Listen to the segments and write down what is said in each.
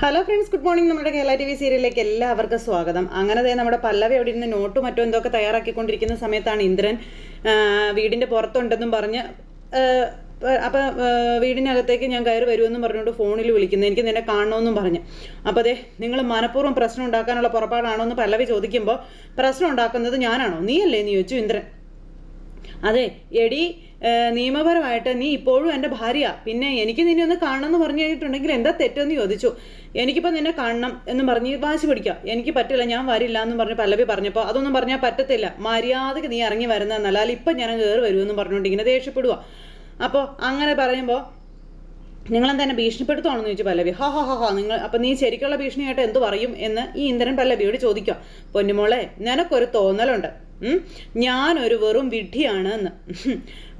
Hello friends good morning നമ്മുടെ Kerala T V സീരിയലിലേക്ക് എല്ലാവർക്കും സ്വാഗതം. അങ്ങനെ ദേ നമ്മുടെ പല്ലവി അവിടെ ഇരുന്ന് നോട്ടും മറ്റോ എന്തൊക്കെ തയ്യാറാക്കിക്കൊണ്ടിരിക്കുന്ന സമയത്താണ് ഇന്ദ്രൻ വീടിന്റെ പുറത്തുണ്ടെന്നും പറഞ്ഞ് അപ്പം വീടിനകത്തേക്ക് ഞാൻ കയറി വരുമെന്നും പറഞ്ഞുകൊണ്ട് ഫോണിൽ വിളിക്കുന്നത് എനിക്ക് നിന്നെ കാണണമെന്നും പറഞ്ഞു. അപ്പോൾ അതെ നിങ്ങൾ മനഃപൂർവം പ്രശ്നം ഉണ്ടാക്കാനുള്ള പുറപ്പാടാണോ എന്ന് പല്ലവി ചോദിക്കുമ്പോൾ പ്രശ്നം ഉണ്ടാക്കുന്നത് ഞാനാണോ? നീയല്ലേ എന്ന് ചോദിച്ചു ഇന്ദ്രൻ. അതെ എടി നിയമപരമായിട്ട് നീ ഇപ്പോഴും എന്റെ ഭാര്യ. പിന്നെ എനിക്ക് നിന്നെ ഒന്ന് കാണണം എന്ന് പറഞ്ഞു കഴിഞ്ഞിട്ടുണ്ടെങ്കിൽ എന്താ തെറ്റെന്ന് ചോദിച്ചു. എനിക്കിപ്പോൾ നിന്നെ കാണണം എന്ന് പറഞ്ഞ് വാശി പിടിക്കാം എനിക്ക് പറ്റില്ല ഞാൻ വരില്ല എന്ന് പറഞ്ഞ് പല്ലവി പറഞ്ഞപ്പോൾ അതൊന്നും പറഞ്ഞാൽ പറ്റത്തില്ല. മര്യാദയ്ക്ക് നീ ഇറങ്ങി വരുന്നതെന്നല്ല അല്ല ഇപ്പം ഞാൻ കയറി വരുമെന്ന് പറഞ്ഞുകൊണ്ട് ഇങ്ങനെ ദേഷ്യപ്പെടുക അപ്പോൾ അങ്ങനെ പറയുമ്പോൾ നിങ്ങളെന്താ എന്നെ ഭീഷണിപ്പെടുത്തുവാണെന്ന് ചോദിച്ചു പല്ലവി. ഹാ ഹാ ഹാ ഹാ നിങ്ങൾ അപ്പം നീ ശരിക്കുള്ള ഭീഷണിയായിട്ട് എന്ത് പറയും എന്ന് ഈ ഇന്ദ്രൻ പല്ലവിയോട് ചോദിക്കാം പൊന്നുമോളെ നിനക്കൊരു തോന്നലുണ്ട്? ഞാനൊരു വെറും വിഡ്ഢിയാണ് എന്ന്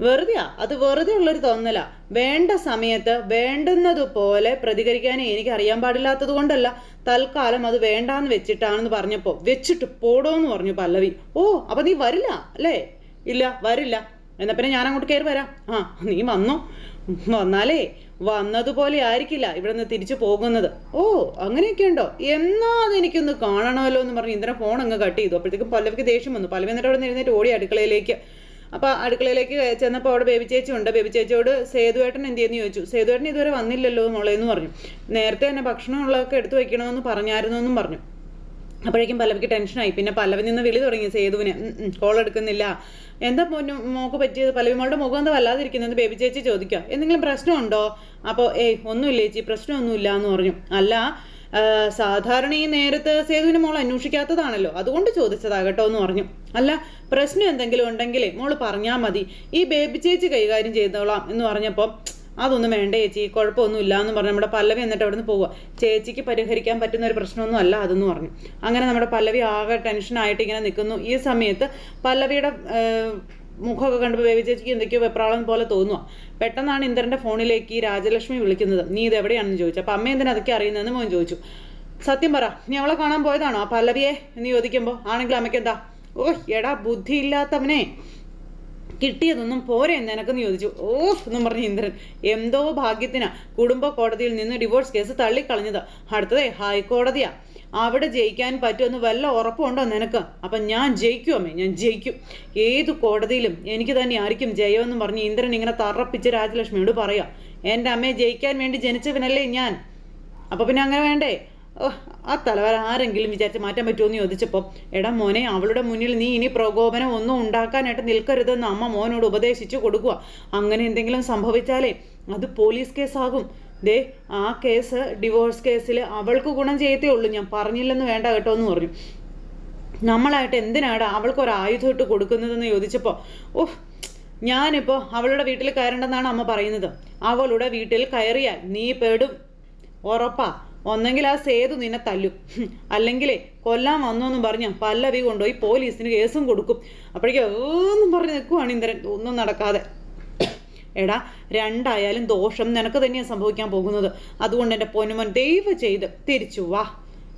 വെറുതെയാ? അത് വെറുതെ ഉള്ളൊരു തോന്നലാ. വേണ്ട സമയത്ത് വേണ്ടുന്നതുപോലെ പ്രതികരിക്കാൻ എനിക്ക് അറിയാൻ പാടില്ലാത്തത് കൊണ്ടല്ല. തൽക്കാലം അത് വേണ്ടാന്ന് വെച്ചിട്ടാണെന്ന് പറഞ്ഞപ്പോൾ വെച്ചിട്ട് പോടോന്ന് പറഞ്ഞു പല്ലവി. ഓ അപ്പം നീ വരില്ല അല്ലേ? ഇല്ല വരില്ല. എന്നാ പിന്നെ ഞാൻ അങ്ങോട്ട് കയറി വരാം. ആ നീ വന്നോ. വന്നാലേ വന്നതുപോലെ ആയിരിക്കില്ല ഇവിടെ നിന്ന് തിരിച്ചു പോകുന്നത്. ഓ അങ്ങനെയൊക്കെ ഉണ്ടോ എന്നാ അതെനിക്കൊന്ന് കാണണമല്ലോ എന്ന് പറഞ്ഞ് ഇന്ദ്രൻ ഫോൺ അങ്ങ് കട്ട് ചെയ്തു. അപ്പോഴത്തേക്കും പല്ലവിക്ക് ദേഷ്യം വന്നു. പല്ലവി എന്നിട്ട് അവിടെ നിന്ന് ഓടി അടുക്കളയിലേക്ക്. അപ്പോൾ അടുക്കളയിലേക്ക് ചെന്നപ്പോൾ അവിടെ ബേബി ചേച്ചി ഉണ്ട്. ബേബി ചേച്ചിയോട് സേതുവേട്ടൻ എന്ത് ചെയ്യുന്നു ചോദിച്ചു. സേതുവേട്ടൻ ഇതുവരെ വന്നില്ലല്ലോ മോളെ എന്ന് പറഞ്ഞു. നേരത്തെ തന്നെ ഭക്ഷണമുള്ളതൊക്കെ എടുത്തു വയ്ക്കണമെന്ന് പറഞ്ഞായിരുന്നു എന്നും പറഞ്ഞു. അപ്പോഴേക്കും പല്ലവിക്ക് ടെൻഷനായി പിന്നെ പല്ലവിൽ നിന്ന് വിളി തുടങ്ങി. സേതുവിന് കോൾ എടുക്കുന്നില്ല. എന്താ പൊന്നു മോക്ക് പറ്റിയത്? പല്ലവി മോളുടെ മുഖം എന്താ വല്ലാതിരിക്കുന്നത്? ബേബി ചേച്ചി ചോദിക്കാം. എന്തെങ്കിലും പ്രശ്നമുണ്ടോ? അപ്പോൾ ഏയ് ഒന്നുമില്ല ചേച്ചി. പ്രശ്നമൊന്നുമില്ല എന്ന് പറഞ്ഞു. അല്ല സാധാരണ ഈ നേരത്തെ സേതുവിന് മോൾ അന്വേഷിക്കാത്തതാണല്ലോ. അതുകൊണ്ട് ചോദിച്ചതാകട്ടോ എന്ന് പറഞ്ഞു. അല്ല പ്രശ്നം എന്തെങ്കിലും ഉണ്ടെങ്കിലേ മോൾ പറഞ്ഞാൽ മതി. ഈ ബേബി ചേച്ചി കൈകാര്യം ചെയ്തോളാം എന്ന് പറഞ്ഞപ്പോൾ അതൊന്നും വേണ്ട ചേച്ചി കുഴപ്പമൊന്നും ഇല്ല എന്ന് പറഞ്ഞ് നമ്മുടെ പല്ലവി എന്നിട്ട് അവിടെ നിന്ന് പോവുക. ചേച്ചിക്ക് പരിഹരിക്കാൻ പറ്റുന്ന ഒരു പ്രശ്നമൊന്നും അല്ല അതെന്ന് പറഞ്ഞു. അങ്ങനെ നമ്മുടെ പല്ലവി ആകെ ടെൻഷനായിട്ട് ഇങ്ങനെ നിൽക്കുന്നു. ഈ സമയത്ത് പല്ലവിയുടെ മുഖമൊക്കെ കണ്ടപ്പോൾ ബേബി ചേച്ചിക്ക് എന്തൊക്കെയോ വെപ്രാളം പോലെ തോന്നുക പെട്ടെന്നാണ് ഇന്ദ്രന്റെ ഫോണിലേക്ക് ഈ രാജലക്ഷ്മി വിളിക്കുന്നത്. നീ ഇത് എവിടെയാണെന്ന് ചോദിച്ചു? അപ്പം അമ്മ എന്തിനാ അതൊക്കെ അറിയുന്നതെന്ന് മോൻ ചോദിച്ചു. സത്യം പറ നീ അവളെ കാണാൻ പോയതാണോ ആ പല്ലവിയെ? എന്ന് ചോദിക്കുമ്പോൾ ആണെങ്കിൽ അമ്മയ്ക്ക് എന്താ ഓ എടാ ബുദ്ധിയില്ലാത്തവനെ. കിട്ടിയതൊന്നും പോരെ നിനക്കെന്ന് ചോദിച്ചു. ഓ എന്നും പറഞ്ഞ് ഇന്ദ്രൻ. എന്തോ ഭാഗ്യത്തിനാ. കുടുംബ കോടതിയിൽ നിന്ന് ഡിവോഴ്സ് കേസ് തള്ളിക്കളഞ്ഞത്. അടുത്തതേ ഹൈക്കോടതിയാ. അവിടെ ജയിക്കാൻ പറ്റുമെന്ന് വല്ല ഉറപ്പുണ്ടോ നിനക്ക്? അപ്പം ഞാൻ ജയിക്കും അമ്മേ ഞാൻ ജയിക്കും. ഏത് കോടതിയിലും എനിക്ക് തന്നെ ആയിരിക്കും ജയമെന്ന് പറഞ്ഞ് ഇന്ദ്രൻ ഇങ്ങനെ തറപ്പിച്ച് രാജലക്ഷ്മിയോട് പറയാം. എന്റെ അമ്മയെ ജയിക്കാൻ വേണ്ടി ജനിച്ചവനല്ലേ ഞാൻ. അപ്പോൾ പിന്നെ അങ്ങനെ വേണ്ടേ? ഓ ആ തലവര ആരെങ്കിലും വിചാരിച്ച് മാറ്റാൻ പറ്റുമോ എന്ന് ചോദിച്ചപ്പോൾ എടാ മോനെ അവളുടെ മുന്നിൽ നീ ഇനി പ്രകോപനം ഒന്നും ഉണ്ടാക്കാനായിട്ട് നിൽക്കരുതെന്ന് അമ്മ മോനോട് ഉപദേശിച്ചു കൊടുക്കുക അങ്ങനെ എന്തെങ്കിലും സംഭവിച്ചാലേ അത് പോലീസ് കേസാകും. ദേ ആ കേസ് ഡിവോഴ്സ് കേസിൽ അവൾക്ക് ഗുണം ചെയ്യത്തേ ഉള്ളൂ. ഞാൻ പറഞ്ഞില്ലെന്ന് വേണ്ട കേട്ടോ എന്ന് പറഞ്ഞു. നമ്മളായിട്ട് എന്തിനാണ് അവൾക്ക് ഒരു ആയുധം ഇട്ട് കൊടുക്കുന്നതെന്ന് ചോദിച്ചപ്പോൾ ഓഹ് ഞാനിപ്പോൾ അവളുടെ വീട്ടിൽ കയറേണ്ടെന്നാണ് അമ്മ പറയുന്നത്. അവളുടെ വീട്ടിൽ കയറിയാൽ നീ പെടും. ഉറപ്പാ. ഒന്നെങ്കിൽ ആ സേതു നിന്നെ തല്ലും. അല്ലെങ്കിലേ കൊല്ലാൻ വന്നു എന്നും പറഞ്ഞ് പല്ലവി കൊണ്ടുപോയി പോലീസിന് കേസും കൊടുക്കും. അപ്പോഴേക്കും പറഞ്ഞ് നിൽക്കുവാണ് ഇന്ദ്രൻ. ഒന്നും നടക്കാതെ. എടാ രണ്ടായാലും ദോഷം നിനക്ക് തന്നെയാണ് സംഭവിക്കാൻ പോകുന്നത്. അതുകൊണ്ട് എന്റെ പൊന്നുമൻ ദൈവ ചെയ്ത് തിരിച്ചു വാ.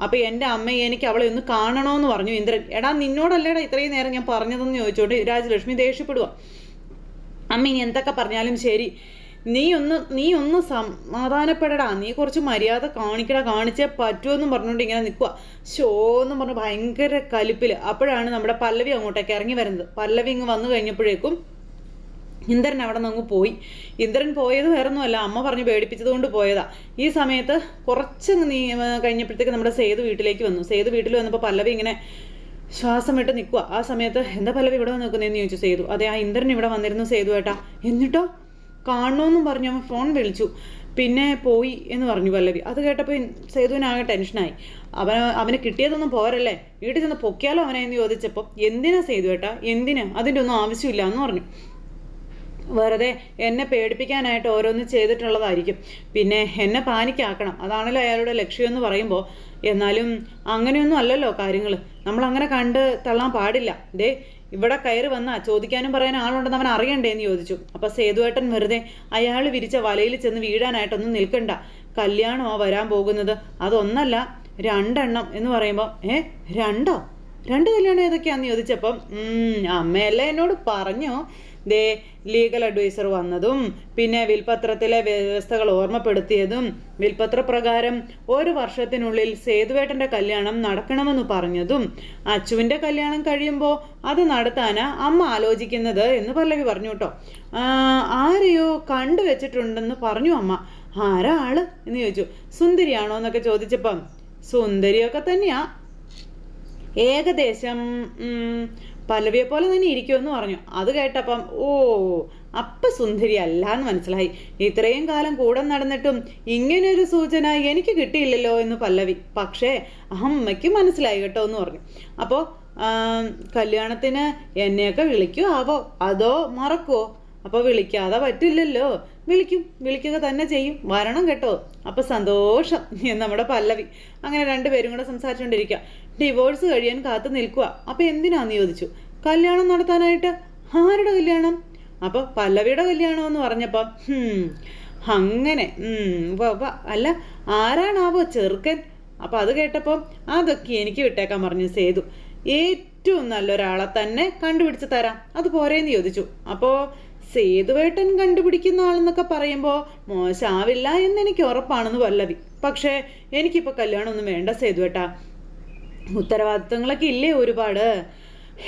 അപ്പൊ എന്റെ അമ്മയെ എനിക്ക് അവളെ ഒന്ന് കാണണമെന്ന് പറഞ്ഞു ഇന്ദ്രൻ. എടാ നിന്നോടല്ലേടാ ഇത്രയും നേരം ഞാൻ പറഞ്ഞതെന്ന് ചോദിച്ചോണ്ട് രാജലക്ഷ്മി ദേഷ്യപ്പെടുക അമ്മ ഇനി എന്തൊക്കെ പറഞ്ഞാലും ശരി. നീ ഒന്ന് നീ ഒന്ന് സമാധാനപ്പെടടാ. നീ കുറച്ച് മര്യാദ കാണിക്കടാ. കാണിച്ചേ പറ്റുമെന്നും പറഞ്ഞുകൊണ്ട് ഇങ്ങനെ നിൽക്കുക ഷോ എന്ന് പറഞ്ഞ് ഭയങ്കര കലിപ്പിൽ അപ്പോഴാണ് നമ്മുടെ പല്ലവി അങ്ങോട്ടേക്ക് ഇറങ്ങി വരുന്നത്. പല്ലവി ഇങ്ങ് വന്നു കഴിഞ്ഞപ്പോഴേക്കും ഇന്ദ്രൻ അവിടെ നിന്ന് പോയി. ഇന്ദ്രൻ പോയത് വേറൊന്നുമല്ല. അമ്മ പറഞ്ഞ് പേടിപ്പിച്ചതുകൊണ്ട് പോയതാ. ഈ സമയത്ത് കുറച്ച് നീ കഴിഞ്ഞപ്പോഴത്തേക്ക് നമ്മുടെ സേതു വീട്ടിലേക്ക് വന്നു. സേതു വീട്ടിൽ വന്നപ്പോൾ പല്ലവി ഇങ്ങനെ ശ്വാസം വിട്ട് നിൽക്കുക ആ സമയത്ത് എന്താ പല്ലവി ഇവിടെ വന്ന് നിൽക്കുന്നതെന്ന് ചോദിച്ചു സേതു. അതെ ആ ഇന്ദ്രൻ ഇവിടെ വന്നിരുന്നു സേതു ഏട്ടാ എന്നിട്ടോ? കാണണമെന്നും പറഞ്ഞു. അവൻ ഫോൺ വിളിച്ചു. പിന്നെ പോയി എന്ന് പറഞ്ഞു പല്ലവി. അത് കേട്ടപ്പോൾ സേതുവിനാകെ ടെൻഷനായി. അവൻ അവന് കിട്ടിയതൊന്നും പോരല്ലേ? വീട്ടിൽ ചെന്ന് പൊക്കിയാലോ അവനെ എന്ന് ചോദിച്ചപ്പോൾ എന്തിനാ സേതു ഏട്ടാ? എന്തിനാ? അതിന്റെ ഒന്നും ആവശ്യമില്ല എന്ന് പറഞ്ഞു. വെറുതെ എന്നെ പേടിപ്പിക്കാനായിട്ട് ഓരോന്ന് ചെയ്തിട്ടുള്ളതായിരിക്കും. പിന്നെ എന്നെ പാനിക്കാക്കണം. അതാണല്ലോ അയാളുടെ ലക്ഷ്യം എന്ന് പറയുമ്പോൾ എന്നാലും അങ്ങനെയൊന്നും അല്ലല്ലോ കാര്യങ്ങൾ നമ്മൾ അങ്ങനെ കണ്ട് തള്ളാൻ പാടില്ല. ദേ ഇവിടെ കയറി വന്നാ ചോദിക്കാനും പറയാനും ആളുണ്ടെന്ന് അവൻ അറിയണ്ടേ എന്ന് ചോദിച്ചു. അപ്പൊ സേതുവേട്ടൻ വെറുതെ അയാൾ വിരിച്ച വലയിൽ ചെന്ന് വീഴാനായിട്ടൊന്നും നിൽക്കണ്ട. കല്യാണമോ വരാൻ പോകുന്നത്. അതൊന്നല്ല രണ്ടെണ്ണം എന്ന് പറയുമ്പോൾ ഏ രണ്ടോ? രണ്ട് കല്യാണം ഏതൊക്കെയാന്ന് ചോദിച്ചപ്പം അമ്മ അമ്മയല്ലേ എന്നോട് പറഞ്ഞു. ദേ ലീഗൽ അഡ്വൈസർ വന്നതും പിന്നെ വിൽപത്രത്തിലെ വ്യവസ്ഥകൾ ഓർമ്മപ്പെടുത്തിയതും വിൽപത്ര പ്രകാരം ഒരു വർഷത്തിനുള്ളിൽ സേതുവേട്ടന്റെ കല്യാണം നടക്കണമെന്ന് പറഞ്ഞതും അച്ചുവിന്റെ കല്യാണം കഴിയുമ്പോൾ അത് നടത്താനാ അമ്മ ആലോചിക്കുന്നത് എന്ന് പല്ലവി പറഞ്ഞു കേട്ടോ. ആരെയോ കണ്ടു വെച്ചിട്ടുണ്ടെന്ന് പറഞ്ഞു അമ്മ. ആരാ ആൾ? എന്ന് ചോദിച്ചു. സുന്ദരിയാണോ എന്നൊക്കെ ചോദിച്ചപ്പം സുന്ദരിയൊക്കെ തന്നെയാ. ഏകദേശം പലവിയെ പോലെ തന്നെ ഇരിക്കുമെന്ന് പറഞ്ഞു. അത് കേട്ടപ്പം ഓ അപ്പ സുന്ദരി അല്ല എന്ന് മനസ്സിലായി. ഇത്രയും കാലം കൂടെ നടന്നിട്ടും ഇങ്ങനൊരു സൂചന എനിക്ക് കിട്ടിയില്ലല്ലോ എന്ന് പല്ലവി. പക്ഷേ അമ്മയ്ക്ക് മനസ്സിലായി കേട്ടോ എന്ന് പറഞ്ഞു. അപ്പോൾ കല്യാണത്തിന് എന്നെയൊക്കെ വിളിക്കൂ ആവോ അതോ മറക്കുവോ? അപ്പോൾ വിളിക്കാതെ പറ്റില്ലല്ലോ. വിളിക്കും വിളിക്കുക തന്നെ ചെയ്യും. വരണം കേട്ടോ. അപ്പോൾ സന്തോഷം നമ്മുടെ പല്ലവി. അങ്ങനെ രണ്ടുപേരും കൂടെ സംസാരിച്ചുകൊണ്ടിരിക്കുക ഡിവോഴ്സ് കഴിയാൻ കാത്തു നിൽക്കുക അപ്പോൾ എന്തിനാന്ന് ചോദിച്ചു? കല്യാണം നടത്താനായിട്ട് ആരുടെ കല്യാണം? അപ്പോൾ പല്ലവിയുടെ കല്യാണം എന്ന് പറഞ്ഞപ്പോൾ അങ്ങനെ അല്ല ആരാണാവോ ചെറുക്കൻ? അപ്പോൾ അത് കേട്ടപ്പോൾ അതൊക്കെ എനിക്ക് വിട്ടേക്കാൻ പറഞ്ഞു സേതു. ഏറ്റവും നല്ലൊരാളെ തന്നെ കണ്ടുപിടിച്ച് തരാം. അത് പോരേന്ന് ചോദിച്ചു. അപ്പോൾ സേതുവേട്ടൻ കണ്ടുപിടിക്കുന്ന ആളെന്നൊക്കെ പറയുമ്പോൾ മോശമാവില്ല എന്ന് എനിക്ക് ഉറപ്പാണെന്ന് പല്ലവി. പക്ഷേ എനിക്കിപ്പോൾ കല്യാണമൊന്നും വേണ്ട സേതുവേട്ടാ. ഉത്തരവാദിത്തങ്ങളൊക്കെ ഇല്ലേ ഒരുപാട്?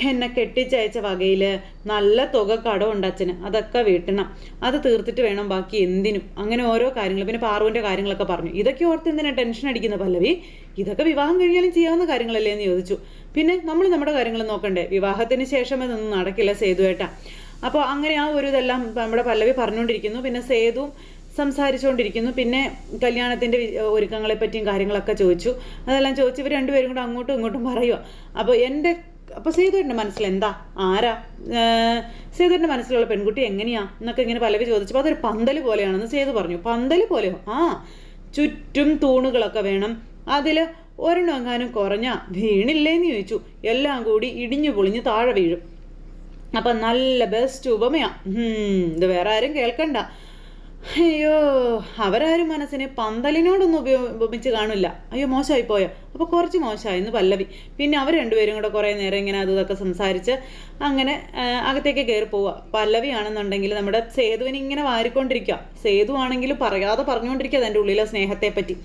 എന്നെ കെട്ടിച്ചയച്ച വകയിൽ നല്ല തുക കടമുണ്ട് അച്ഛന്. അതൊക്കെ വീട്ടണം. അത് തീർത്തിട്ട് വേണം ബാക്കി എന്തിനും. അങ്ങനെ ഓരോ കാര്യങ്ങൾ. പിന്നെ പാറുവിന്റെ കാര്യങ്ങളൊക്കെ പറഞ്ഞു. ഇതൊക്കെ ഓർത്ത് എന്തിനാ ടെൻഷൻ അടിക്കുന്ന പല്ലവി? ഇതൊക്കെ വിവാഹം കഴിഞ്ഞാലും ചെയ്യാവുന്ന കാര്യങ്ങളല്ലേ എന്ന് ചോദിച്ചു. പിന്നെ നമ്മൾ നമ്മുടെ കാര്യങ്ങൾ നോക്കണ്ടേ? വിവാഹത്തിന് ശേഷം ഇതൊന്നും നടക്കില്ല സേതുവേട്ടാ. അപ്പോൾ അങ്ങനെ ആ ഒരു ഇതെല്ലാം നമ്മുടെ പല്ലവി പറഞ്ഞുകൊണ്ടിരിക്കുന്നു. പിന്നെ സേതു സംസാരിച്ചുകൊണ്ടിരിക്കുന്നു. പിന്നെ കല്യാണത്തിന്റെ ഒരുക്കങ്ങളെ പറ്റിയും കാര്യങ്ങളൊക്കെ ചോദിച്ചു. അതെല്ലാം ചോദിച്ചു ഇവർ രണ്ടുപേരും കൂടെ അങ്ങോട്ടും ഇങ്ങോട്ടും പറയുക അപ്പോൾ എന്റെ അപ്പോൾ സേതുവിന്റെ മനസ്സിൽ എന്താ? ആരാ? സേതുവിന്റെ മനസ്സിലുള്ള പെൺകുട്ടി എങ്ങനെയാ? എന്നൊക്കെ ഇങ്ങനെ പലവി ചോദിച്ചപ്പോൾ അതൊരു പന്തൽ പോലെയാണെന്ന് സേതു പറഞ്ഞു. പന്തൽ പോലെയോ? ആ ചുറ്റും തൂണുകളൊക്കെ വേണം. അതിൽ ഒരെണ്ണം എങ്ങാനും കുറഞ്ഞ വീണില്ലേന്ന് ചോദിച്ചു. എല്ലാം കൂടി ഇടിഞ്ഞു പൊളിഞ്ഞ് താഴെ വീഴും. അപ്പം നല്ല ബെസ്റ്റ് ഉപമയാ. ഹും, ഇത് വേറെ ആരും കേൾക്കണ്ട. അയ്യോ അവരാരും മനസ്സിനെ പന്തലിനോടൊന്നും ഉപയോഗിച്ച് കാണില്ല. അയ്യോ മോശമായി പോയോ അപ്പോൾ കുറച്ച് മോശമായി എന്ന് പല്ലവി. പിന്നെ അവർ രണ്ടുപേരും കൂടെ കുറേ നേരം ഇങ്ങനെ അതും ഇതൊക്കെ സംസാരിച്ച് അങ്ങനെ അകത്തേക്ക് കയറി പോവുക പല്ലവി ആണെന്നുണ്ടെങ്കിൽ നമ്മുടെ സേതുവിനെ ഇങ്ങനെ വാരിക്കൊണ്ടിരിക്കുക സേതു ആണെങ്കിലും പറയാതെ പറഞ്ഞുകൊണ്ടിരിക്കുക അതിന്റെ ഉള്ളിലെ സ്നേഹത്തെ പറ്റി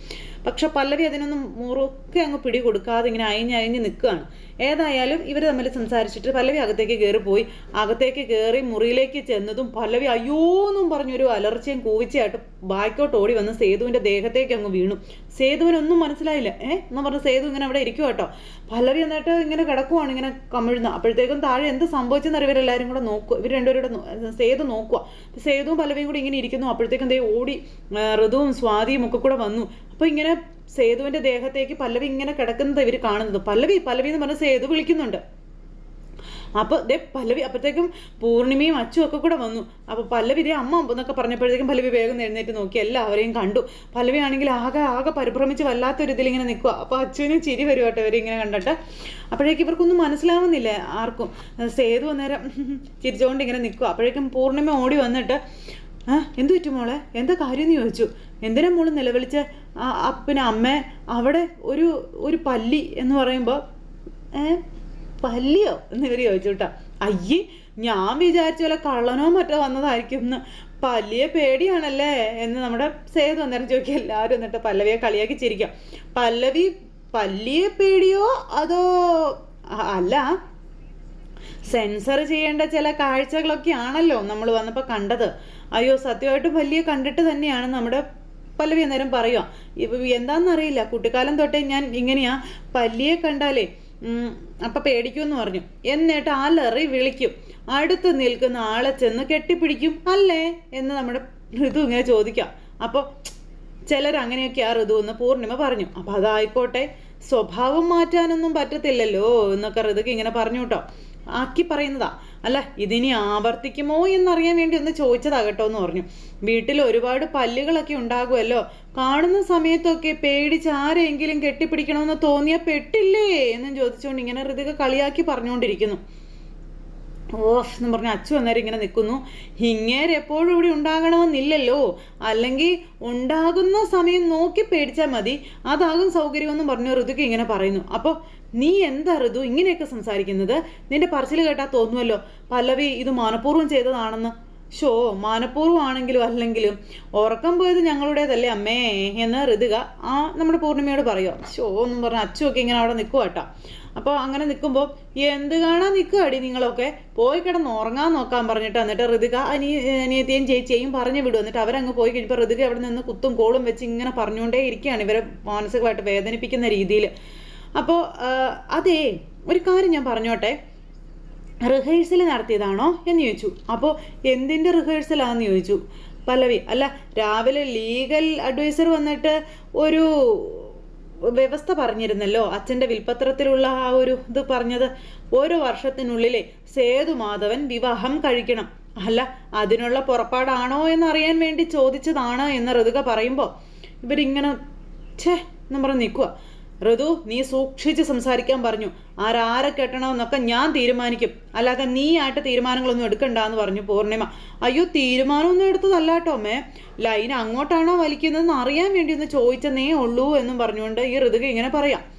പക്ഷെ പല്ലവി അതിനൊന്നും മുറുക്കെ അങ്ങ് പിടി കൊടുക്കാതെ ഇങ്ങനെ അയഞ്ഞ് അയഞ്ഞ് നിൽക്കുകയാണ്. ഏതായാലും ഇവർ തമ്മിൽ സംസാരിച്ചിട്ട് പല്ലവി അകത്തേക്ക് കയറി പോയി. അകത്തേക്ക് കയറി മുറിയിലേക്ക് ചെന്നതും പല്ലവി അയ്യോ എന്നും പറഞ്ഞൊരു അലർച്ചയും കൂവിച്ചയായിട്ട് ബാക്കോട്ട് ഓടി വന്ന് സേതുവിന്റെ ദേഹത്തേക്ക് അങ്ങ് വീണു. സേതുവിനൊന്നും മനസ്സിലായില്ല. ഏ? എന്ന് പറഞ്ഞ് സേതു ഇങ്ങനെ അവിടെ ഇരിക്കുക കേട്ടോ. പല്ലവി എന്നിട്ട് ഇങ്ങനെ കിടക്കുവാണ് ഇങ്ങനെ കമിഴ്ന്ന. അപ്പോഴത്തേക്കും താഴെ എന്ത് സംഭവിച്ചെന്ന് ഇവരെല്ലാവരും കൂടെ നോക്കുക ഇവർ രണ്ടുപേരുടെ സേതു നോക്കുക സേതുവും പല്ലവിയും കൂടി ഇങ്ങനെ ഇരിക്കുന്നു. അപ്പോഴത്തേക്കും ദേ ഓടി ഋതുവും സ്വാതിയും ഒക്കെ കൂടെ വന്നു. അപ്പോൾ ഇങ്ങനെ സേതുവിന്റെ ദേഹത്തേക്ക് പല്ലവി ഇങ്ങനെ കിടക്കുന്നത് ഇവർ കാണുന്നത്. പല്ലവി പല്ലവി എന്ന് പറഞ്ഞ് സേതു വിളിക്കുന്നുണ്ട്. അപ്പോൾ ദേ പല്ലവി അപ്പോഴത്തേക്കും പൂർണിമയും അച്ചും ഒക്കെ കൂടെ വന്നു. അപ്പോൾ പല്ലവി ദേ അമ്മ എന്നൊക്കെ പറഞ്ഞപ്പോഴത്തേക്കും പല്ലവി വേഗം എഴുന്നേറ്റ് നോക്കി. എല്ലാവരെയും കണ്ടു. പല്ലവി ആണെങ്കിൽ ആകെ ആകെ പരിഭ്രമിച്ച് വല്ലാത്തൊരു ഇതിൽ ഇങ്ങനെ നിൽക്കുക അപ്പോൾ അച്ചുവിന് ചിരി വരും കേട്ടോ ഇവരിങ്ങനെ കണ്ടിട്ട്. അപ്പോഴേക്കും ഇവർക്കൊന്നും മനസ്സിലാവുന്നില്ല ആർക്കും. സേതു അന്നേരം ചിരിച്ചുകൊണ്ട് ഇങ്ങനെ നിൽക്കുക അപ്പോഴേക്കും പൂർണിമ ഓടി വന്നിട്ട് ആ എന്തു പറ്റും മോളെ? എന്താ കാര്യം എന്ന് ചോദിച്ചു. എന്തിനാ മോൾ നിലവിളിച്ച? പിന്നെ അമ്മേ അവിടെ ഒരു ഒരു പല്ലി എന്ന് പറയുമ്പോൾ ഏ പല്ലിയോ എന്ന് ഇവർ ചോദിച്ചു കേട്ടോ. അയ്യേ ഞാൻ വിചാരിച്ച പോലെ കള്ളനോ മറ്റോ വന്നതായിരിക്കും എന്ന്. പല്ലിയെ പേടിയാണല്ലേ എന്ന് നമ്മുടെ സേതു അന്നേരം ചോദിക്കുക എല്ലാവരും എന്നിട്ട് പല്ലവിയെ കളിയാക്കി ചിരിക്കാം. പല്ലവി പല്ലിയെ പേടിയോ അതോ അല്ല. സെൻസർ ചെയ്യേണ്ട ചില കാഴ്ചകളൊക്കെ ആണല്ലോ നമ്മൾ വന്നപ്പോൾ കണ്ടത്. അയ്യോ സത്യമായിട്ടും പല്ലിയെ കണ്ടിട്ട് തന്നെയാണ് നമ്മുടെ പല്ലവി അന്നേരം പറയുക എന്താണെന്നറിയില്ല കുട്ടിക്കാലം തൊട്ടേ ഞാൻ ഇങ്ങനെയാ. പല്ലിയെ കണ്ടാലേ അപ്പൊ പേടിക്കുമെന്ന് പറഞ്ഞു. എന്നിട്ട് ആ ലറി വിളിക്കും. അടുത്ത് നിൽക്കുന്ന ആളെ ചെന്ന് കെട്ടിപ്പിടിക്കും. അല്ലേ? എന്ന് നമ്മുടെ ഋതു ഇങ്ങനെ ചോദിക്കാം. അപ്പോൾ ചിലർ ആ ഋതു എന്ന് പൂർണിമ പറഞ്ഞു. അപ്പം അതായിക്കോട്ടെ സ്വഭാവം മാറ്റാനൊന്നും പറ്റത്തില്ലല്ലോ എന്നൊക്കെ ഋതുക്ക് ഇങ്ങനെ പറഞ്ഞു കേട്ടോ. ആക്കി പറയുന്നതാ. അല്ല ഇതിനി ആവർത്തിക്കുമോ എന്നറിയാൻ വേണ്ടി ഒന്ന് ചോദിച്ചതാ കേട്ടോ എന്ന് പറഞ്ഞു. വീട്ടിൽ ഒരുപാട് പല്ലുകളൊക്കെ ഉണ്ടാകുമല്ലോ. കാണുന്ന സമയത്തൊക്കെ പേടിച്ച് ആരെങ്കിലും കെട്ടിപ്പിടിക്കണമെന്ന് തോന്നിയ പെട്ടില്ലേ എന്നും ചോദിച്ചുകൊണ്ട് ഇങ്ങനെ ഋതിക കളിയാക്കി പറഞ്ഞുകൊണ്ടിരിക്കുന്നു. ഓഫ് എന്ന് പറഞ്ഞ അച്ചു അന്നേരം ഇങ്ങനെ നിൽക്കുന്നു. ഇങ്ങേരെ എപ്പോഴും ഇവിടെ ഉണ്ടാകണമെന്നില്ലല്ലോ. അല്ലെങ്കിൽ ഉണ്ടാകുന്ന സമയം നോക്കി പേടിച്ചാൽ മതി. അതാകും സൗകര്യമെന്ന് പറഞ്ഞു ഋതുക്ക് ഇങ്ങനെ പറയുന്നു. അപ്പോൾ നീ എന്താ ഋതു ഇങ്ങനെയൊക്കെ സംസാരിക്കുന്നത്? നിന്റെ പറച്ചിൽ കേട്ടാൽ തോന്നുമല്ലോ പല്ലവി ഇത് മനഃപൂർവം ചെയ്തതാണെന്ന്. ഷോ മാനപൂർവമാണെങ്കിലും അല്ലെങ്കിലും ഉറക്കം പോയത് ഞങ്ങളുടേതല്ലേ അമ്മേ എന്ന് ഋതുക ആ നമ്മുടെ പൂർണിമയോട് പറയുമോ ഷോ എന്നും പറഞ്ഞ അച്ചുമൊക്കെ ഇങ്ങനെ അവിടെ നിൽക്കുക കേട്ടോ. അപ്പോൾ അങ്ങനെ നിൽക്കുമ്പോൾ എന്ത് കാണാൻ നിൽക്കുക അടി നിങ്ങളൊക്കെ? പോയി കിടന്ന് ഉറങ്ങാൻ നോക്കാൻ പറഞ്ഞിട്ട് എന്നിട്ട് ഋതുക അനി അനിയത്തിയും ചേച്ചിയെയും പറഞ്ഞു വിടും. എന്നിട്ട് അവരങ്ങ് പോയി കഴിഞ്ഞപ്പോൾ ഋതുക അവിടെ നിന്ന് കുത്തും കോളും വെച്ച് ഇങ്ങനെ പറഞ്ഞുകൊണ്ടേ ഇരിക്കുകയാണ് ഇവരെ മാനസികമായിട്ട് വേദനിപ്പിക്കുന്ന രീതിയിൽ അപ്പോൾ അതേ ഒരു കാര്യം ഞാൻ പറഞ്ഞോട്ടെ. റിഹേഴ്സൽ നടത്തിയതാണോ എന്ന് ചോദിച്ചു. അപ്പോൾ എന്തിന്റെ റിഹേഴ്സലാണെന്ന് ചോദിച്ചു. പല്ലവി അല്ല രാവിലെ ലീഗൽ അഡ്വൈസർ വന്നിട്ട് ഒരു വ്യവസ്ഥ പറഞ്ഞിരുന്നല്ലോ അച്ഛന്റെ വിൽപ്പത്രത്തിലുള്ള ആ ഒരു ഇത് പറഞ്ഞത്. ഒരു വർഷത്തിനുള്ളിലെ സേതു മാധവൻ വിവാഹം കഴിക്കണം. അല്ല അതിനുള്ള പുറപ്പാടാണോ എന്നറിയാൻ വേണ്ടി ചോദിച്ചതാണ് എന്ന് ഋതുക പറയുമ്പോൾ ഇവരിങ്ങനെ ഛേ എന്ന് പറഞ്ഞ് നിൽക്കുക ഋതു നീ സൂക്ഷിച്ച് സംസാരിക്കാൻ പറഞ്ഞു. ആരാരെ കെട്ടണമെന്നൊക്കെ ഞാൻ തീരുമാനിക്കും. അല്ലാതെ നീ ആയിട്ട് തീരുമാനങ്ങളൊന്നും എടുക്കണ്ട എന്ന് പറഞ്ഞു പൂർണിമ. അയ്യോ തീരുമാനമൊന്നും എടുത്തതല്ല കേട്ടോ അമ്മേ. ലൈൻ അങ്ങോട്ടാണോ വലിക്കുന്നതെന്ന് അറിയാൻ വേണ്ടി ഒന്ന് ചോദിച്ചെന്നേ ഉള്ളൂ എന്നും പറഞ്ഞുകൊണ്ട് ഈ ഋതുക ഇങ്ങനെ പറയാം.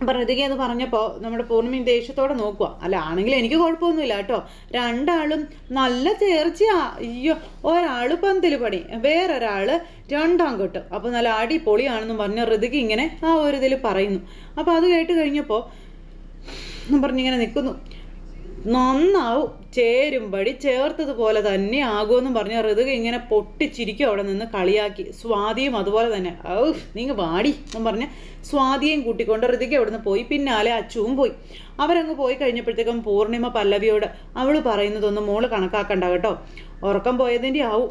അപ്പം അത് പറഞ്ഞപ്പോൾ നമ്മുടെ പൂർണിമ ദേഷ്യത്തോടെ നോക്കുക അല്ല ആണെങ്കിൽ എനിക്ക് കുഴപ്പമൊന്നുമില്ല കേട്ടോ. രണ്ടാളും നല്ല ചേർച്ചയാ. അയ്യോ ഒരാൾ പന്തിൽ പണി വേറൊരാൾ രണ്ടാം കെട്ട്. അപ്പോൾ നല്ല അടിപൊളിയാണെന്നും പറഞ്ഞ് ഋതിക ഇങ്ങനെ ആ ഒരു ഇതിൽ പറയുന്നു. അപ്പോൾ അത് കേട്ട് കഴിഞ്ഞപ്പോൾ പറഞ്ഞിങ്ങനെ നിൽക്കുന്നു നന്നാവും ചേരുംപടി ചേർത്തതുപോലെ തന്നെ ആകുമെന്നും പറഞ്ഞ ഋതുക ഇങ്ങനെ പൊട്ടിച്ചിരിക്കും അവിടെ നിന്ന് കളിയാക്കി. സ്വാതിയും അതുപോലെ തന്നെ. ഔ നീങ്ങ് വാടി എന്നും പറഞ്ഞ് സ്വാതിയും കൂട്ടിക്കൊണ്ട് ഋതിക അവിടെ നിന്ന് പോയി? പിന്നാലെ അച്ചുവും പോയി. അവരങ്ങ് പോയി കഴിഞ്ഞപ്പോഴത്തേക്കും പൂർണിമ പല്ലവിയോട് അവൾ പറയുന്നതൊന്നും മോൾ കണക്കാക്കണ്ട കേട്ടോ. ഉറക്കം പോയതിന്റെ ആവും.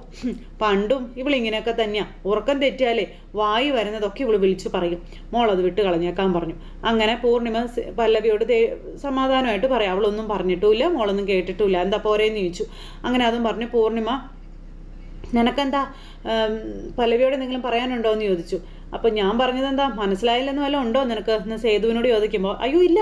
പണ്ടും ഇവളിങ്ങനെയൊക്കെ തന്നെയാ. ഉറക്കം തെറ്റിയാലേ വായി വരുന്നതൊക്കെ ഇവൾ വിളിച്ചു പറയും. മോളത് വിട്ട് കളഞ്ഞേക്കാൻ പറഞ്ഞു. അങ്ങനെ പൂർണിമ പല്ലവിയോട് സമാധാനമായിട്ട് പറയാം. അവളൊന്നും പറഞ്ഞിട്ടുമില്ല മോളൊന്നും കേട്ടിട്ടുമില്ല. എന്താ പോരേന്ന് ചോദിച്ചു. അങ്ങനെ അതും പറഞ്ഞു പൂർണിമ നിനക്കെന്താ പല്ലവിയോട് എന്തെങ്കിലും പറയാനുണ്ടോ എന്ന് ചോദിച്ചു. അപ്പോൾ ഞാൻ പറഞ്ഞത് എന്താ മനസ്സിലായില്ലെന്ന് വല്ലതും ഉണ്ടോ നിനക്ക്? എന്ന് സേതുവിനോട് ചോദിക്കുമ്പോൾ അയ്യോ ഇല്ല.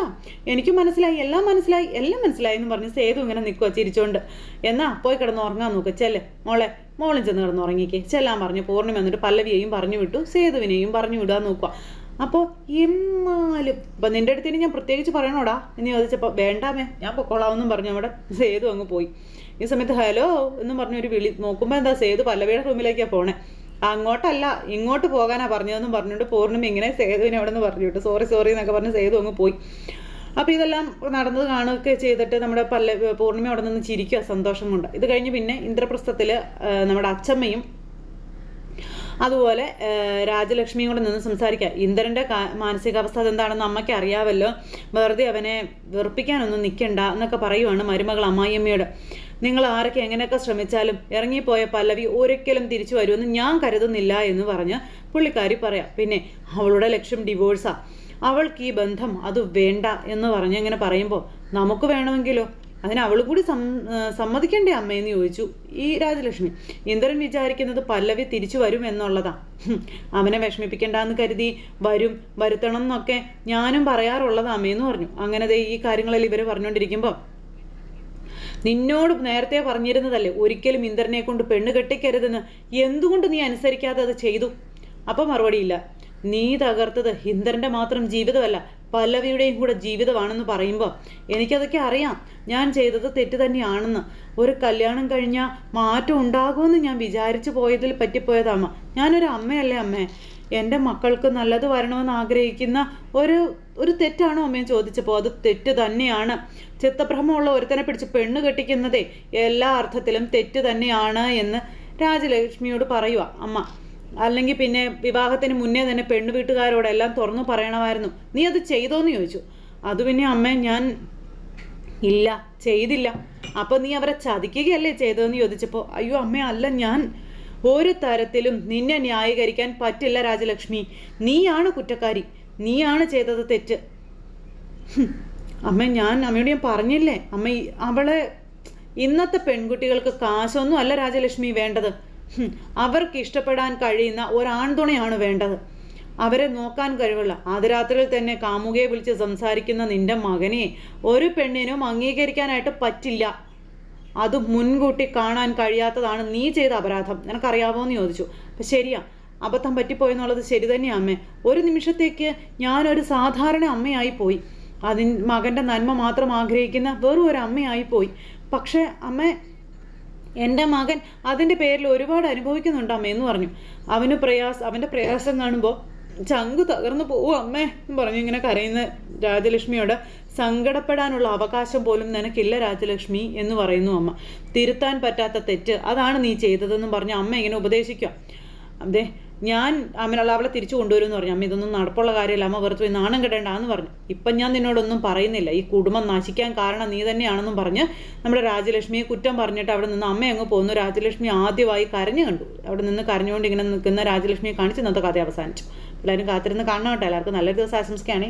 എനിക്കും മനസ്സിലായി. എല്ലാം മനസ്സിലായി. എല്ലാം മനസ്സിലായി എന്ന് പറഞ്ഞ് സേതു ഇങ്ങനെ നിൽക്കുക ചിരിച്ചോണ്ട്. എന്നാ പോയി കിടന്ന് ഉറങ്ങാൻ നോക്ക്. ചെല്ല്. മോളെ മോളും ചെന്ന് കിടന്ന് ഉറങ്ങിക്കേ. ചെല്ലാൻ പറഞ്ഞു പൂർണിമ എന്നിട്ട് പല്ലവിയെയും പറഞ്ഞു വിട്ടു. സേതുവിനെയും പറഞ്ഞു വിടാൻ നോക്കുക അപ്പോൾ എന്നാലും ഇപ്പം നിന്റെ ഇനി ഞാൻ പ്രത്യേകിച്ച് പറയണോടാ? എന്ന് ചോദിച്ചപ്പോൾ വേണ്ടാമേ ഞാൻ പൊക്കോളാമെന്നും പറഞ്ഞു അവിടെ സേതു അങ്ങ് പോയി. ഈ സമയത്ത് ഹലോ എന്നും പറഞ്ഞൊരു വിളി നോക്കുമ്പോൾ എന്താ സേതു പല്ലവിയുടെ റൂമിലേക്കാണ് പോണേ. അങ്ങോട്ടല്ല ഇങ്ങോട്ട് പോകാനാ പറഞ്ഞതെന്നും പറഞ്ഞുകൊണ്ട് പൂർണിമ ഇങ്ങനെ സേതുവിനെ അവിടെ നിന്ന് പറഞ്ഞു വിട്ടു. സോറി സോറി എന്നൊക്കെ പറഞ്ഞ് സേതു അങ്ങ് പോയി. അപ്പോൾ ഇതെല്ലാം നടന്നത് കാണുകയൊക്കെ ചെയ്തിട്ട് നമ്മുടെ പല്ല പൂർണിമ അവിടെ നിന്ന് ചിരിക്കുക സന്തോഷം കൊണ്ട്. ഇത് കഴിഞ്ഞ് പിന്നെ ഇന്ദ്രപ്രസ്ഥത്തിൽ നമ്മുടെ അച്ചമ്മയും അതുപോലെ രാജലക്ഷ്മിയും കൂടെ നിന്ന് സംസാരിക്കുക. ഇന്ദ്രന്റെ മാനസികാവസ്ഥ അതെന്താണെന്ന് അമ്മയ്ക്ക് അറിയാമല്ലോ വെറുതെ അവനെ വെറുപ്പിക്കാനൊന്നും നിൽക്കണ്ട എന്നൊക്കെ പറയുവാണ് മരുമകൾ അമ്മായിയമ്മയോട്. നിങ്ങൾ ആരൊക്കെ എങ്ങനെയൊക്കെ ശ്രമിച്ചാലും ഇറങ്ങിപ്പോയ പല്ലവി ഒരിക്കലും തിരിച്ചു വരുമെന്ന് ഞാൻ കരുതുന്നില്ല എന്ന് പറഞ്ഞ് പുള്ളിക്കാരി പറയാം. പിന്നെ അവളുടെ ലക്ഷ്യം ഡിവോഴ്സാ അവൾക്ക് ഈ ബന്ധം അത് വേണ്ട എന്ന് പറഞ്ഞ് ഇങ്ങനെ പറയുമ്പോൾ നമുക്ക് വേണമെങ്കിലോ? അതിന് അവൾ കൂടി സമ്മതിക്കണ്ടേ അമ്മയെന്ന് ചോദിച്ചു ഈ രാജലക്ഷ്മി. ഇന്ദ്രൻ വിചാരിക്കുന്നത് പല്ലവി തിരിച്ചു വരും എന്നുള്ളതാ. അവനെ വിഷമിപ്പിക്കണ്ടെന്ന് കരുതി വരും വരുത്തണം എന്നൊക്കെ ഞാനും പറയാറുള്ളത് അമ്മയെന്ന് പറഞ്ഞു. അങ്ങനെ ഈ കാര്യങ്ങളെല്ലാം ഇവർ പറഞ്ഞുകൊണ്ടിരിക്കുമ്പോൾ നിന്നോട് നേരത്തെ പറഞ്ഞിരുന്നതല്ലേ ഒരിക്കലും ഇന്ദ്രനെ കൊണ്ട് പെണ്ണ് കെട്ടിക്കരുതെന്ന് എന്തുകൊണ്ട് നീ അനുസരിക്കാതെ അത് ചെയ്തു? അപ്പം മറുപടിയില്ല നീ തകർത്തത് ഇന്ദ്രന്റെ മാത്രം ജീവിതമല്ല പല്ലവിയുടെയും കൂടെ ജീവിതമാണെന്ന് പറയുമ്പോൾ എനിക്കതൊക്കെ അറിയാം. ഞാൻ ചെയ്തത് തെറ്റ് തന്നെയാണെന്ന്. ഒരു കല്യാണം കഴിഞ്ഞാൽ മാറ്റം ഉണ്ടാകുമെന്ന് ഞാൻ വിചാരിച്ചു പോയതിൽ പറ്റിപ്പോയതാമ്മ ഞാനൊരു അമ്മയല്ലേ അമ്മേ? എന്റെ മക്കൾക്ക് നല്ലത് വരണമെന്ന് ആഗ്രഹിക്കുന്ന ഒരു ഒരു തെറ്റാണോ അമ്മയും ചോദിച്ചപ്പോൾ അത് തെറ്റ് തന്നെയാണ്. ചിത്തഭ്രമമുള്ള ഒരുത്തനെ പിടിച്ച് പെണ്ണ് കെട്ടിക്കുന്നതേ എല്ലാ അർത്ഥത്തിലും തെറ്റ് തന്നെയാണ് എന്ന് രാജലക്ഷ്മിയോട് പറയുക അമ്മ അല്ലെങ്കിൽ പിന്നെ വിവാഹത്തിന് മുന്നേ തന്നെ പെണ്ണ് വീട്ടുകാരോടെല്ലാം തുറന്നു പറയണമായിരുന്നു. നീ അത് ചെയ്തോന്ന് ചോദിച്ചു. അത് പിന്നെ അമ്മ ഞാൻ ഇല്ല ചെയ്തില്ല. അപ്പോൾ നീ അവരെ ചതിക്കുകയല്ലേ ചെയ്തതെന്ന് ചോദിച്ചപ്പോൾ അയ്യോ അമ്മ അല്ല ഞാൻ ഒരു തരത്തിലും നിന്നെ ന്യായീകരിക്കാൻ പറ്റില്ല രാജലക്ഷ്മി. നീയാണ് കുറ്റക്കാരി. നീയാണ് ചെയ്തത് തെറ്റ്. അമ്മ ഞാൻ അമ്മയോട് ഞാൻ പറഞ്ഞില്ലേ? അമ്മ അവളെ ഇന്നത്തെ പെൺകുട്ടികൾക്ക് കാശൊന്നും അല്ല രാജലക്ഷ്മി വേണ്ടത്. അവർക്ക് ഇഷ്ടപ്പെടാൻ കഴിയുന്ന ഒരാൺതുണയാണ് വേണ്ടത്. അവരെ നോക്കാൻ കഴിവുള്ള. ആദ്യരാത്രിയിൽ തന്നെ കാമുകയെ വിളിച്ച് സംസാരിക്കുന്ന നിന്റെ മകനെ ഒരു പെണ്ണിനും അംഗീകരിക്കാനായിട്ട് പറ്റില്ല. അത് മുൻകൂട്ടി കാണാൻ കഴിയാത്തതാണ് നീ ചെയ്ത അപരാധം. നിനക്കറിയാവോ എന്ന് ചോദിച്ചു. അപ്പം ശരിയാ. അബദ്ധം പറ്റിപ്പോയെന്നുള്ളത് ശരി തന്നെയാ അമ്മേ. ഒരു നിമിഷത്തേക്ക് ഞാനൊരു സാധാരണ അമ്മയായി പോയി. അതിൻ മകന്റെ നന്മ മാത്രം ആഗ്രഹിക്കുന്ന വെറും ഒരു അമ്മയായി പോയി. പക്ഷേ അമ്മ എന്റെ മകൻ അതിന്റെ പേരിൽ ഒരുപാട് അനുഭവിക്കുന്നുണ്ട് അമ്മ എന്ന് പറഞ്ഞു. അവന് പ്രയാസം അവന്റെ പ്രയാസം കാണുമ്പോൾ ചങ്ക് തകർന്നു പോവും അമ്മേ എന്ന് പറഞ്ഞു ഇങ്ങനെ കരയുന്ന രാജലക്ഷ്മിയോട് സങ്കടപ്പെടാനുള്ള അവകാശം പോലും നിനക്കില്ല രാജലക്ഷ്മി എന്ന് പറയുന്നു അമ്മ. തിരുത്താൻ പറ്റാത്ത തെറ്റ് അതാണ് നീ ചെയ്തതെന്നും പറഞ്ഞ് അമ്മ ഇങ്ങനെ ഉപദേശിക്കുക അതെ ഞാൻ അമ്മനുള്ള അവളെ തിരിച്ചു കൊണ്ടുവരുമെന്ന് പറഞ്ഞു. അമ്മ ഇതൊന്നും നടപ്പുള്ള കാര്യമല്ല. അമ്മ വെറുതെ പോയി നാണം കെടേണ്ടാന്ന് പറഞ്ഞു. ഇപ്പം ഞാൻ നിന്നോടൊന്നും പറയുന്നില്ല. ഈ കുടുംബം നശിക്കാൻ കാരണം നീ തന്നെയാണെന്നും പറഞ്ഞ് നമ്മുടെ രാജലക്ഷ്മിയെ കുറ്റം പറഞ്ഞിട്ട് അവിടെ നിന്ന് അമ്മ അങ്ങ് പോകുന്നു. രാജലക്ഷ്മി ആദ്യമായി കരഞ്ഞു കണ്ടു. അവിടെ നിന്ന് കരഞ്ഞുകൊണ്ട് ഇങ്ങനെ നിൽക്കുന്ന രാജലക്ഷ്മിയെ കാണിച്ച് ഇന്നത്തെ കഥ അവസാനിച്ചു. എല്ലാവരും കാത്തിരുന്ന് കാണണം കേട്ടോ. എല്ലാവർക്കും നല്ലൊരു ദിവസം ആശംസിക്കുകയാണ്.